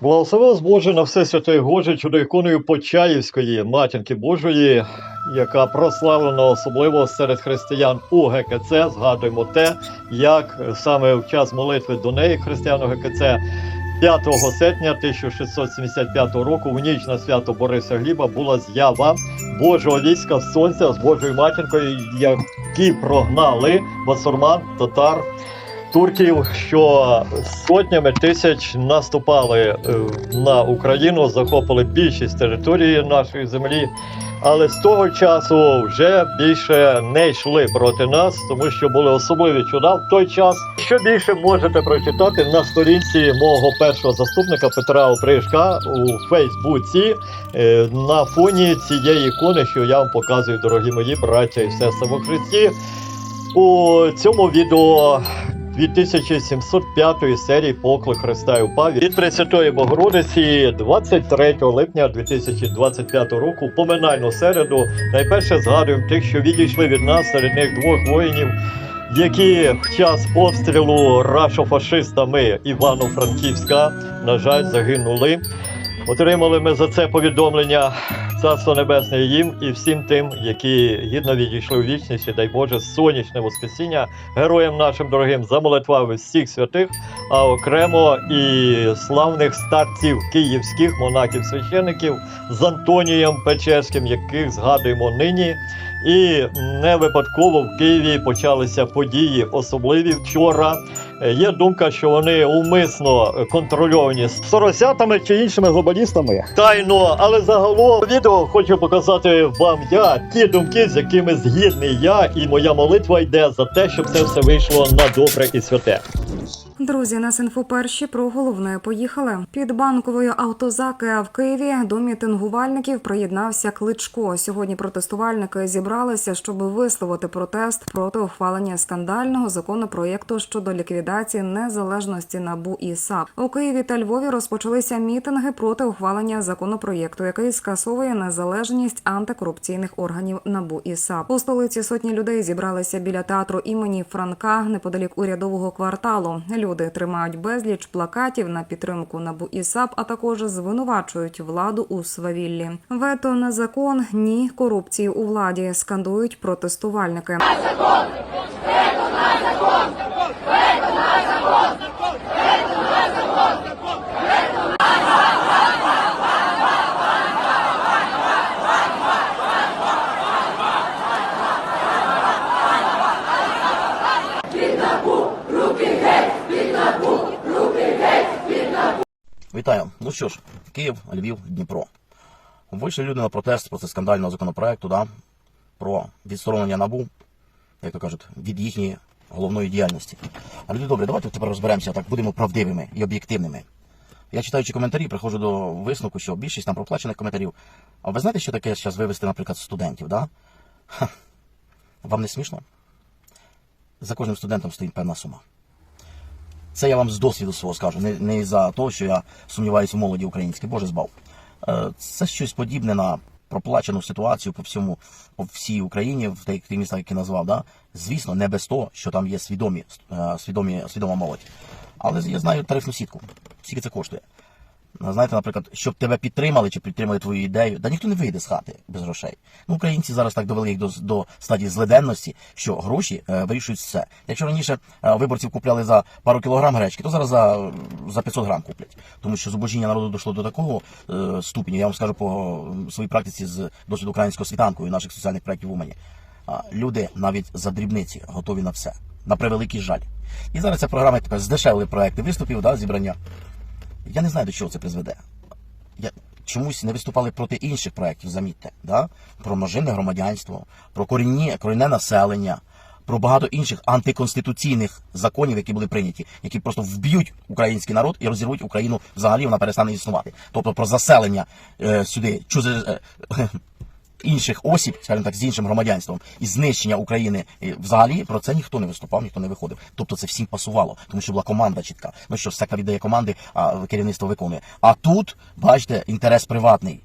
Благословив Боже на все святе Гоже чудоіконою Почаївської матінки Божої, яка прославлена особливо серед християн у ГКЦ. Згадуємо те, як саме в час молитви до неї християн ГКЦ 5 серпня 1675 року, в ніч на свято Бориса Гліба, була з'ява Божого війська сонця з Божою матінкою, які прогнали басурман, татар, турків, що сотнями тисяч наступали е, на Україну, захопили більшість території нашої землі. Але з того часу вже більше не йшли проти нас, тому що були особливі чуда в той час. Що більше можете прочитати на сторінці мого першого заступника Петра Опришка у Фейсбуці е, на фоні цієї ікони, що я вам показую, дорогі мої браття і сестри Христі. У цьому відео 2705 серії Поклик Христа і упав від Пресвятої Богородиці 23 липня 2025 року, поминальну середу. Найперше згадуємо тих, що відійшли від нас серед них двох воїнів, які в час обстрілу рашофашистами Івано-Франківська, на жаль, загинули. Отримали ми за це повідомлення Царство Небесне їм і всім тим, які гідно відійшли у вічність, і дай Боже, сонячне воскресіння героям нашим дорогим за молитвами всіх святих, а окремо і славних старців київських монахів священиків з Антонієм Печерським, яких згадуємо нині. І не випадково в Києві почалися події особливі вчора. Е, Є думка, що вони умисно контрольовані контрольовані соросятами чи іншими глобалістами. Тайно, але загалом відео хочу показати вам я ті думки, з якими згідний я, і моя молитва йде за те, щоб це все вийшло на добре і святе. Друзі, нас інфо перші про головне поїхали. Під банковою автозаки в Києві до мітингувальників приєднався Кличко. Сьогодні протестувальники зібралися, щоб висловити протест проти ухвалення скандального законопроєкту щодо ліквідації незалежності НАБУ і САП. У Києві та Львові розпочалися мітинги проти ухвалення законопроєкту, який скасовує незалежність антикорупційних органів НАБУ і САП. У столиці сотні людей зібралися біля театру імені Франка неподалік урядового кварталу. Люди тримають безліч плакатів на підтримку НАБУ і САП, а також звинувачують владу у свавіллі. Вето на закон, ні корупції у владі. Скандують протестувальники. Вітаю. Ну що ж, Київ, Львів, Дніпро. Вийшли люди на протест проти скандального законопроекту, да, про відсторонення набу, як то кажуть, від їхньої головної діяльності. А люди добре, давайте тепер розберемося, так будемо правдивими і об'єктивними. Я читаючи коментарі, приходжу до висновку, що більшість там проплачених коментарів. А ви знаєте, що таке зараз вивести, наприклад, студентів, да? Ха. Вам не смішно? За кожним студентом стоїть певна сума. Це я вам з досвіду свого скажу, не, не за те, що я сумніваюся в молоді українській, Боже збав. Е, Це щось подібне на проплачену ситуацію по всьому, по всій Україні, в тих тих містах, які назвав. Да? Звісно, не без того, що там є свідомі, е, свідомі, свідома молодь. Але я знаю тарифну сітку. Скільки це коштує? Знаєте, наприклад, щоб тебе підтримали чи підтримали твою ідею, да ніхто не вийде з хати без грошей. Ну, українці зараз так довели їх до, до стадії злиденності, що гроші е, вирішують все. Якщо раніше е, виборців купляли за пару кілограм гречки, то зараз за, за 500 грам куплять. Тому що зубожіння народу дійшло до такого е, ступеня, я вам скажу по своїй практиці з досвіду українського світанку і наших соціальних проєктів в Умані. Люди навіть за дрібниці готові на все. На превеликий жаль. І зараз ця програма тепер здешевили проекти виступів, да, зібрання. Я не знаю, до чого це призведе. Я чомусь не виступали проти інших проєктів, замітьте, да? про множинне громадянство, про корінні, корінне населення, про багато інших антиконституційних законів, які були прийняті, які просто вб'ють український народ і розірвуть Україну взагалі, вона перестане існувати. Тобто про заселення е, сюди чузе, е, інших осіб, скажімо так, з іншим громадянством і знищення України е, взагалі про це ніхто не виступав, ніхто не виходив. Тобто це всім пасувало, тому що була команда чітка. Ну що всяка віддає команди, а керівництво виконує. А тут, бачите, інтерес приватний.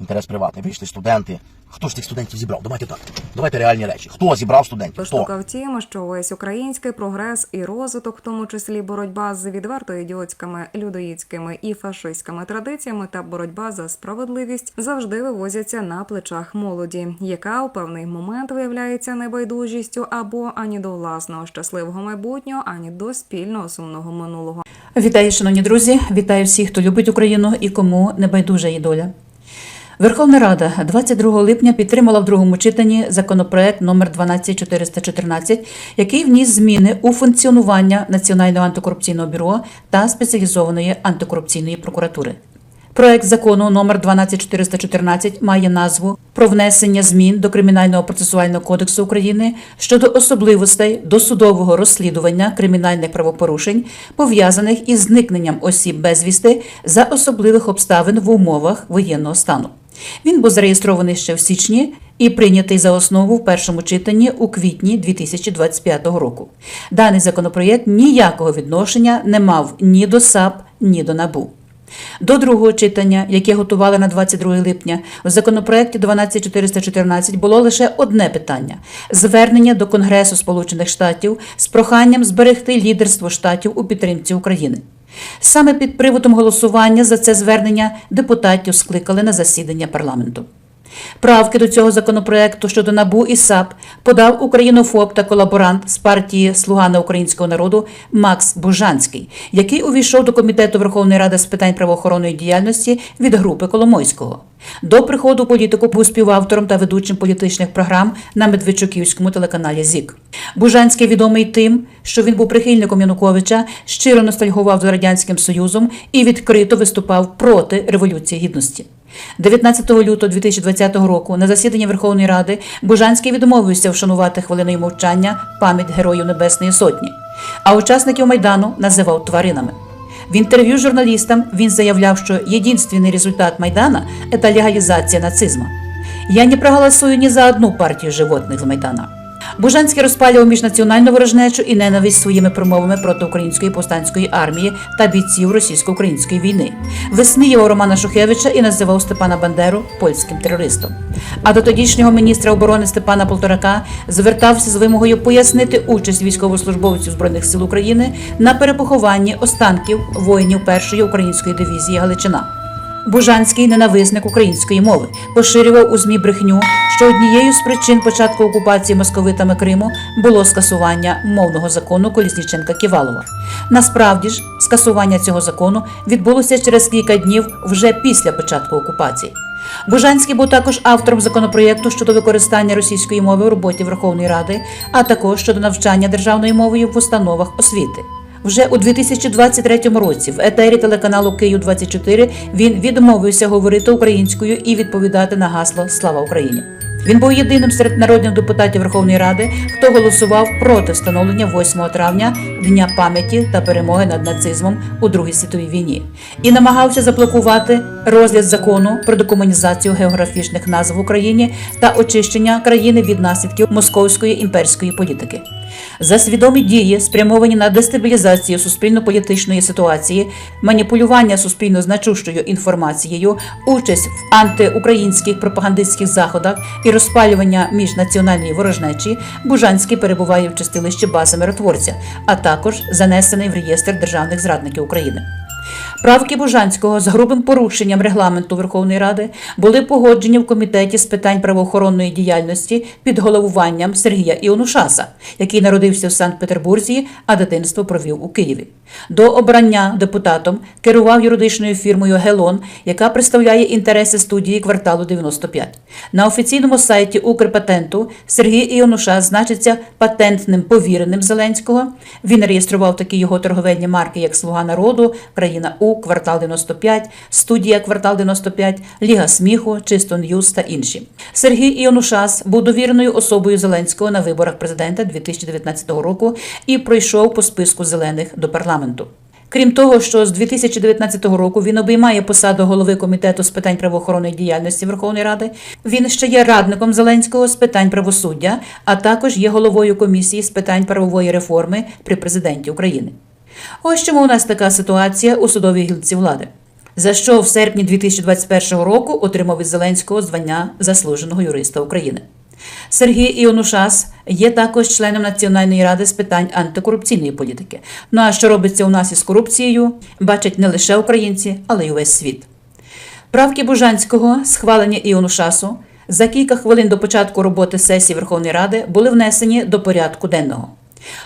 Інтерес приватний. Вийшли студенти, Хто ж тих студентів зібрав? Давайте так. Давайте реальні речі. Хто зібрав студентів? Хто? Штука в тім, що весь український прогрес і розвиток, в тому числі боротьба з відверто ідіотськими, людоїдськими і фашистськими традиціями та боротьба за справедливість завжди вивозяться на плечах молоді, яка у певний момент виявляється небайдужістю або ані до власного щасливого майбутнього, ані до спільного сумного минулого. Вітаю, шановні друзі! Вітаю всіх, хто любить Україну і кому не байдужа її доля. Верховна Рада 22 липня підтримала в другому читанні законопроект номер 12414, який вніс зміни у функціонування Національного антикорупційного бюро та спеціалізованої антикорупційної прокуратури. Проект закону номер 12414 має назву про внесення змін до Кримінального процесуального кодексу України щодо особливостей досудового розслідування кримінальних правопорушень, пов'язаних із зникненням осіб безвісти за особливих обставин в умовах воєнного стану. Він був зареєстрований ще в січні і прийнятий за основу в першому читанні у квітні 2025 року. Даний законопроєкт ніякого відношення не мав ні до САП, ні до НАБУ. До другого читання, яке готували на 22 липня, в законопроекті 12414 було лише одне питання: звернення до Конгресу Сполучених Штатів з проханням зберегти лідерство штатів у підтримці України. Саме під приводом голосування за це звернення депутатів скликали на засідання парламенту. Правки до цього законопроекту щодо НАБУ і САП подав українофоб та колаборант з партії Слуга на українського народу Макс Бужанський, який увійшов до комітету Верховної Ради з питань правоохоронної діяльності від групи Коломойського. До приходу політику був співавтором та ведучим політичних програм на Медведчуківському телеканалі ЗІК. Бужанський відомий тим, що він був прихильником Януковича, щиро ностальгував за радянським союзом і відкрито виступав проти революції гідності. 19 лютого 2020 року на засіданні Верховної Ради Бужанський відмовився вшанувати хвилиною мовчання пам'ять Героїв Небесної Сотні, а учасників Майдану називав тваринами. В інтерв'ю журналістам він заявляв, що єдинственний результат Майдана – это легалізація нацизму. Я не проголосую ні за одну партію животних з Майдана. Бужанський розпалював міжнаціональну ворожнечу і ненависть своїми промовами проти української повстанської армії та бійців російсько-української війни. Висміював Романа Шухевича і називав Степана Бандеру польським терористом. А до тодішнього міністра оборони Степана Полторака звертався з вимогою пояснити участь військовослужбовців збройних сил України на перепохованні останків воїнів першої української дивізії Галичина. Бужанський ненависник української мови поширював у ЗМІ брехню, що однією з причин початку окупації московитами Криму було скасування мовного закону Колісніченка Ківалова. Насправді ж, скасування цього закону відбулося через кілька днів вже після початку окупації. Бужанський був також автором законопроєкту щодо використання російської мови у роботі Верховної Ради, а також щодо навчання державною мовою в установах освіти. Вже у 2023 році в етері телеканалу Київ 24 він відмовився говорити українською і відповідати на гасло Слава Україні. Він був єдиним серед народних депутатів Верховної Ради, хто голосував проти встановлення 8 травня Дня пам'яті та перемоги над нацизмом у Другій світовій війні і намагався заблокувати розгляд закону про декомунізацію географічних назв в Україні та очищення країни від наслідків московської імперської політики. За свідомі дії, спрямовані на дестабілізацію суспільно-політичної ситуації, маніпулювання суспільно значущою інформацією, участь в антиукраїнських пропагандистських заходах і розпалювання міжнаціональної ворожнечі, Бужанський перебуває в чистилищі бази миротворця, а також занесений в реєстр державних зрадників України. Правки Бужанського з грубим порушенням регламенту Верховної Ради були погоджені в комітеті з питань правоохоронної діяльності під головуванням Сергія Іонушаса, який народився в Санкт-Петербурзі, а дитинство провів у Києві. До обрання депутатом керував юридичною фірмою Гелон, яка представляє інтереси студії кварталу 95. На офіційному сайті Укрпатенту Сергій Іонушас значиться патентним повіреним Зеленського. Він реєстрував такі його торговельні марки, як Слуга народу, Країна У, Квартал 95, студія Квартал 95, Ліга сміху, Чисто Ньюз та інші. Сергій Іонушас був довіреною особою Зеленського на виборах президента 2019 року і пройшов по списку зелених до парламенту. Крім того, що з 2019 року він обіймає посаду голови комітету з питань правоохоронної діяльності Верховної Ради. Він ще є радником Зеленського з питань правосуддя, а також є головою комісії з питань правової реформи при президенті України. Ось чому у нас така ситуація у судовій гілці влади. за що в серпні 2021 року отримав від Зеленського звання заслуженого юриста України. Сергій Іонушас є також членом Національної ради з питань антикорупційної політики. Ну а що робиться у нас із корупцією, бачать не лише українці, але й увесь світ. Правки Бужанського, схвалення Іонушасу, за кілька хвилин до початку роботи сесії Верховної Ради були внесені до порядку денного.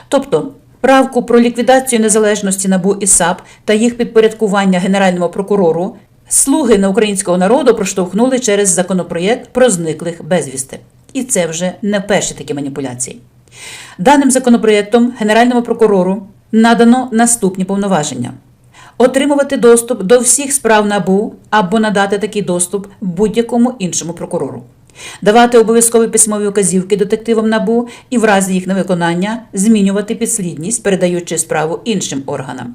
Тобто, правку про ліквідацію незалежності НАБУ і САП та їх підпорядкування Генеральному прокурору слуги на українського народу проштовхнули через законопроєкт про зниклих безвісти. І це вже не перші такі маніпуляції. Даним законопроєктом Генеральному прокурору надано наступні повноваження: отримувати доступ до всіх справ НАБУ або надати такий доступ будь-якому іншому прокурору, давати обов'язкові письмові указівки детективам НАБУ і в разі їх невиконання змінювати підслідність, передаючи справу іншим органам.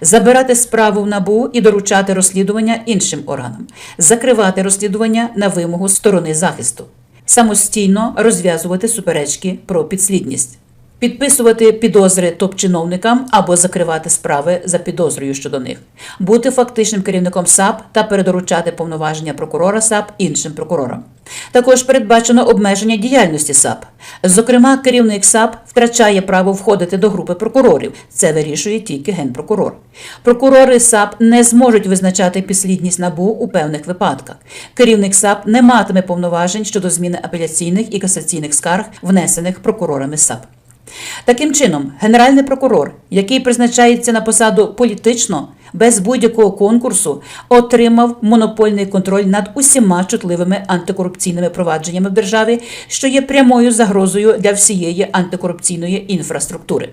Забирати справу в НАБУ і доручати розслідування іншим органам, закривати розслідування на вимогу сторони захисту, самостійно розв'язувати суперечки про підслідність, підписувати підозри топ-чиновникам або закривати справи за підозрою щодо них, бути фактичним керівником САП та передоручати повноваження прокурора САП іншим прокурорам. Також передбачено обмеження діяльності САП. Зокрема, керівник САП втрачає право входити до групи прокурорів. Це вирішує тільки генпрокурор. Прокурори САП не зможуть визначати підслідність НАБУ у певних випадках. Керівник САП не матиме повноважень щодо зміни апеляційних і касаційних скарг, внесених прокурорами САП. Таким чином, генеральний прокурор, який призначається на посаду політично, без будь-якого конкурсу, отримав монопольний контроль над усіма чутливими антикорупційними провадженнями в державі, що є прямою загрозою для всієї антикорупційної інфраструктури.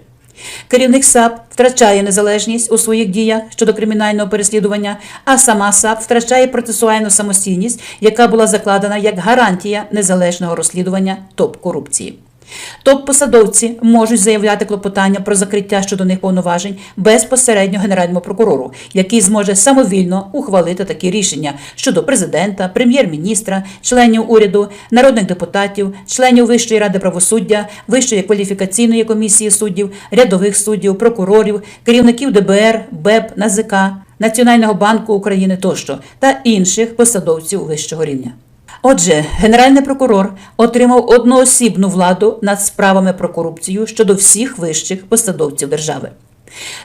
Керівник САП втрачає незалежність у своїх діях щодо кримінального переслідування, а сама САП втрачає процесуальну самостійність, яка була закладена як гарантія незалежного розслідування топ-корупції. Топ-посадовці можуть заявляти клопотання про закриття щодо них повноважень безпосередньо генеральному прокурору, який зможе самовільно ухвалити такі рішення щодо президента, прем'єр-міністра, членів уряду, народних депутатів, членів Вищої ради правосуддя, Вищої кваліфікаційної комісії суддів, рядових суддів, прокурорів, керівників ДБР, БЕП, НАЗК, Національного банку України тощо та інших посадовців вищого рівня. Отже, генеральний прокурор отримав одноосібну владу над справами про корупцію щодо всіх вищих посадовців держави.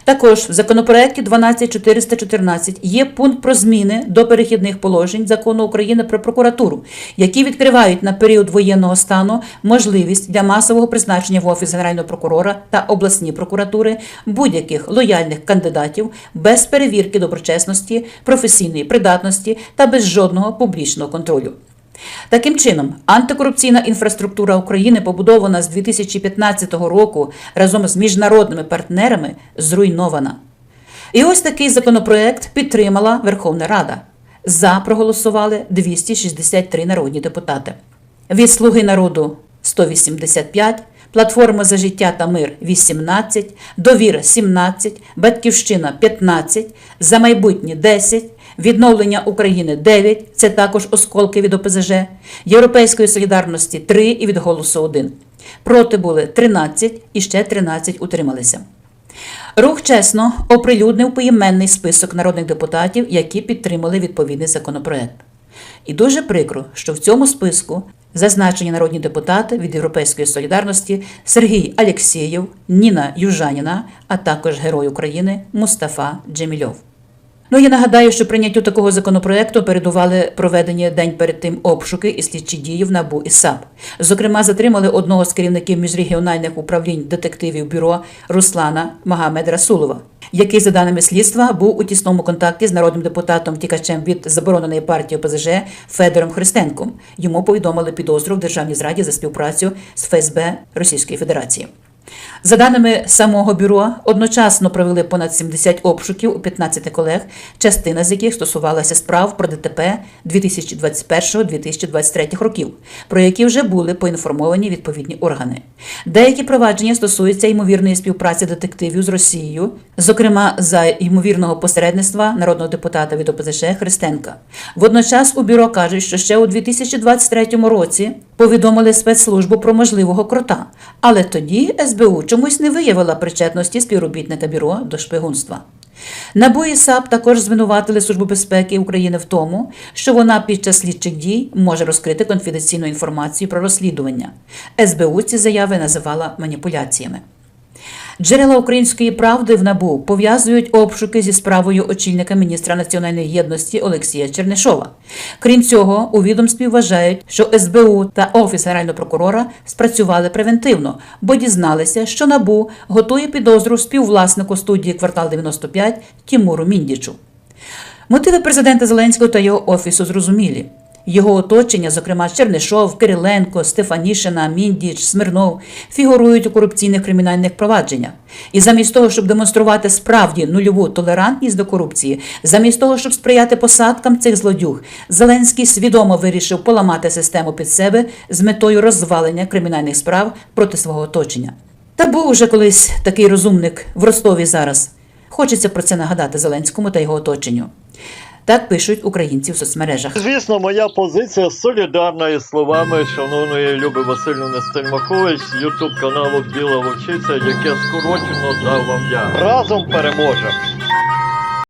Також в законопроекті 12414 є пункт про зміни до перехідних положень закону України про прокуратуру, які відкривають на період воєнного стану можливість для масового призначення в офіс генерального прокурора та обласні прокуратури будь-яких лояльних кандидатів без перевірки доброчесності, професійної придатності та без жодного публічного контролю. Таким чином, антикорупційна інфраструктура України, побудована з 2015 року разом з міжнародними партнерами, зруйнована. І ось такий законопроект підтримала Верховна Рада. За проголосували 263 народні депутати. Від Слуги народу 185, Платформа за життя та мир 18, Довіра 17, Батьківщина 15, За майбутнє 10, Відновлення України 9, це також осколки від ОПЗЖ, Європейської солідарності 3 і від голосу 1. Проти були 13 і ще 13 утрималися. Рух чесно оприлюднив поіменний список народних депутатів, які підтримали відповідний законопроект. І дуже прикро, що в цьому списку зазначені народні депутати від Європейської солідарності Сергій Алєксєєв, Ніна Южаніна, а також Герой України Мустафа Джемільов. Ну я нагадаю, що прийняттю такого законопроекту передували проведені день перед тим обшуки і слідчі дії в НАБУ і САП. Зокрема, затримали одного з керівників міжрегіональних управлінь детективів бюро Руслана Магамед Расулова, який, за даними слідства, був у тісному контакті з народним депутатом тікачем від забороненої партії ОПЗЖ Федором Христенком. Йому повідомили підозру в державній зраді за співпрацю з ФСБ Російської Федерації. За даними самого бюро, одночасно провели понад 70 обшуків у 15 колег, частина з яких стосувалася справ про ДТП 2021-2023 років, про які вже були поінформовані відповідні органи. Деякі провадження стосуються ймовірної співпраці детективів з Росією, зокрема за ймовірного посередництва народного депутата від ОПЗЖ Христенка. Водночас у бюро кажуть, що ще у 2023 році повідомили спецслужбу про можливого крота, але тоді СБУ чомусь не виявила причетності співробітника бюро до шпигунства. Набої САП також звинуватили Службу безпеки України в тому, що вона під час слідчих дій може розкрити конфіденційну інформацію про розслідування. СБУ ці заяви називала маніпуляціями. Джерела української правди в НАБУ пов'язують обшуки зі справою очільника міністра національної єдності Олексія Чернишова. Крім цього, у відомстві вважають, що СБУ та Офіс Генерального прокурора спрацювали превентивно, бо дізналися, що НАБУ готує підозру співвласнику студії квартал 95 Тімуру Міндічу. Мотиви президента Зеленського та його офісу зрозумілі. Його оточення, зокрема Чернишов, Кириленко, Стефанішина, Міндіч, Смирнов, фігурують у корупційних кримінальних провадженнях. І замість того, щоб демонструвати справді нульову толерантність до корупції, замість того, щоб сприяти посадкам цих злодюг, Зеленський свідомо вирішив поламати систему під себе з метою розвалення кримінальних справ проти свого оточення. Та був уже колись такий розумник в Ростові зараз. Хочеться про це нагадати Зеленському та його оточенню. Так пишуть українці в соцмережах. Звісно, моя позиція солідарна із словами шановної Люби Васильівни Стельмахович ютуб каналу Біла Вовчиця, яке скорочено дав вам я. Разом переможемо!